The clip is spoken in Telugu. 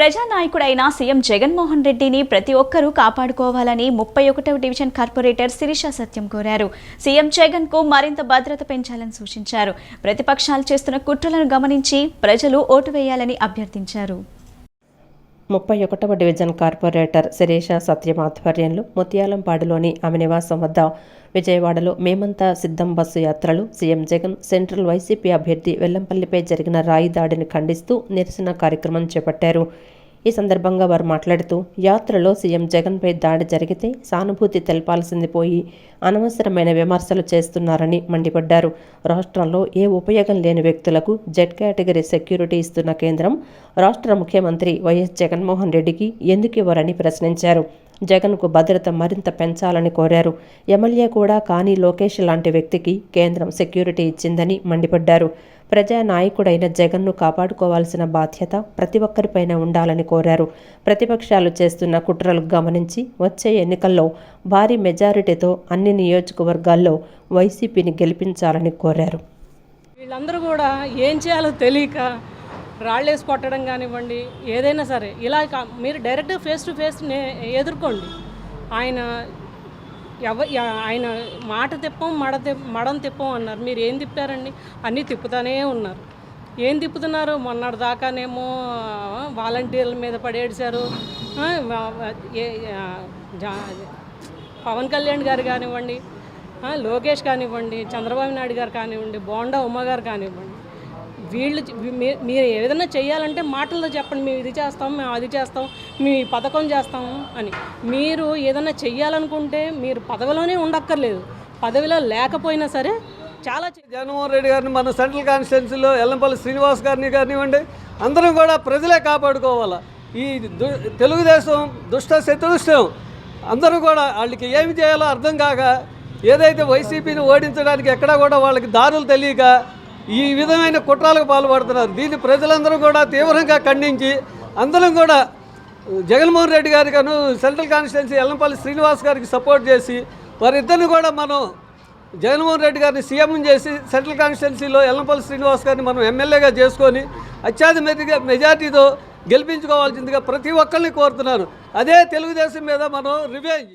ప్రజానాయకుడైన సీఎం జగన్మోహన్ రెడ్డిని ప్రతి ఒక్కరూ కాపాడుకోవాలని ముప్పై ఒకటవ డివిజన్ కార్పొరేటర్ శిరీష సత్యం కోరారు. సీఎం జగన్కు మరింత భద్రత పెంచాలని సూచించారు. ప్రతిపక్షాలు చేస్తున్న కుట్రలను గమనించి ప్రజలు ఓటు వేయాలని అభ్యర్థించారు. ముప్పై ఒకటవ డివిజన్ కార్పొరేటర్ శిరీష సత్యం ఆధ్వర్యంలో ముత్యాలంపాడులోని ఆమె నివాసం వద్ద విజయవాడలో మేమంతా సిద్ధం బస్సు యాత్రలు సీఎం జగన్ సెంట్రల్ వైసీపీ అభ్యర్థి వెల్లంపల్లిపై జరిగిన రాయి దాడిని ఖండిస్తూ నిరసన కార్యక్రమం చేపట్టారు. ఈ సందర్భంగా వారు మాట్లాడుతూ యాత్రలో సీఎం జగన్పై దాడి జరిగితే సానుభూతి తెలపాల్సింది పోయి అనవసరమైన విమర్శలు చేస్తున్నారని మండిపడ్డారు. రాష్ట్రంలో ఏ ఉపయోగం లేని వ్యక్తులకు జెడ్ కేటగిరీ సెక్యూరిటీ ఇస్తున్న కేంద్రం రాష్ట్ర ముఖ్యమంత్రి వైఎస్ జగన్మోహన్ రెడ్డికి ఎందుకు ఇవ్వరని ప్రశ్నించారు. జగన్కు భద్రత మరింత పెంచాలని కోరారు. ఎమ్మెల్యే కూడా కానీ లోకేష్ లాంటి వ్యక్తికి కేంద్రం సెక్యూరిటీ ఇచ్చిందని మండిపడ్డారు. ప్రజా నాయకుడైన జగన్ను కాపాడుకోవాల్సిన బాధ్యత ప్రతి ఒక్కరిపైన ఉండాలని కోరారు. ప్రతిపక్షాలు చేస్తున్న కుట్రలు గమనించి వచ్చే ఎన్నికల్లో భారీ మెజారిటీతో అన్ని నియోజకవర్గాల్లో వైసీపీని గెలిపించాలని కోరారు. వీళ్ళందరూ కూడా ఏం చేయాలో తెలియక రాళ్ళేసి కొట్టడం కానివ్వండి ఏదైనా సరే ఇలా కా- మీరు డైరెక్ట్ ఫేస్ టు ఫేస్ ఎదుర్కోండి. ఆయన ఎవ ఆయన మాట తిప్పం మడ మడం తిప్పం అన్నారు. మీరు ఏం తిప్పారండి? అన్నీ తిప్పుతానే ఉన్నారు. ఏం తిప్పుతున్నారు? మొన్నటి దాకానేమో వాలంటీర్ల మీద పడేడిశారు పవన్ కళ్యాణ్ గారు కానివ్వండి లోకేష్ కానివ్వండి చంద్రబాబు నాయుడు గారు కానివ్వండి బోండా ఉమ్మ గారు కానివ్వండి వీళ్ళు మీ- మీరు ఏదైనా చేయాలంటే మాటల్లో చెప్పండి. మేము ఇది చేస్తాం మేము అది చేస్తాం మేము ఈ పథకం చేస్తాం అని. మీరు ఏదైనా చెయ్యాలనుకుంటే మీరు పదవిలోనే ఉండక్కర్లేదు. పదవిలో లేకపోయినా సరే చాలా జగన్మోహన్ రెడ్డి గారిని మన సెంట్రల్ కాన్స్టిట్యున్సీలో ఎల్లంపల్లి శ్రీనివాస్ గారిని కానివ్వండి అందరం కూడా ప్రజలే కాపాడుకోవాలి. ఈ దు తెలుగుదేశం దుష్ట శత్రుష్టం అందరూ కూడా వాళ్ళకి ఏమి చేయాలో అర్థం కాక ఏదైతే వైసీపీని ఓడించడానికి ఎక్కడా కూడా వాళ్ళకి దారులు తెలియక ఈ విధమైన కుట్రాలకు పాల్పడుతున్నారు. దీన్ని ప్రజలందరూ కూడా తీవ్రంగా ఖండించి అందరం కూడా జగన్మోహన్ రెడ్డి గారి గాను సెంట్రల్ కాన్స్టిట్యున్సీ ఎల్లంపల్లి శ్రీనివాస్ గారికి సపోర్ట్ చేసి వారిద్దరిని కూడా మనం జగన్మోహన్ రెడ్డి గారిని సీఎం చేసి సెంట్రల్ కాన్స్టిట్యున్సీలో ఎల్లంపల్లి శ్రీనివాస్ గారిని మనం ఎమ్మెల్యేగా చేసుకొని అత్యధిక మెజార్టీతో గెలిపించుకోవాల్సిందిగా ప్రతి ఒక్కరిని కోరుతున్నాను అదే తెలుగుదేశం మీద మనం రివెంజ్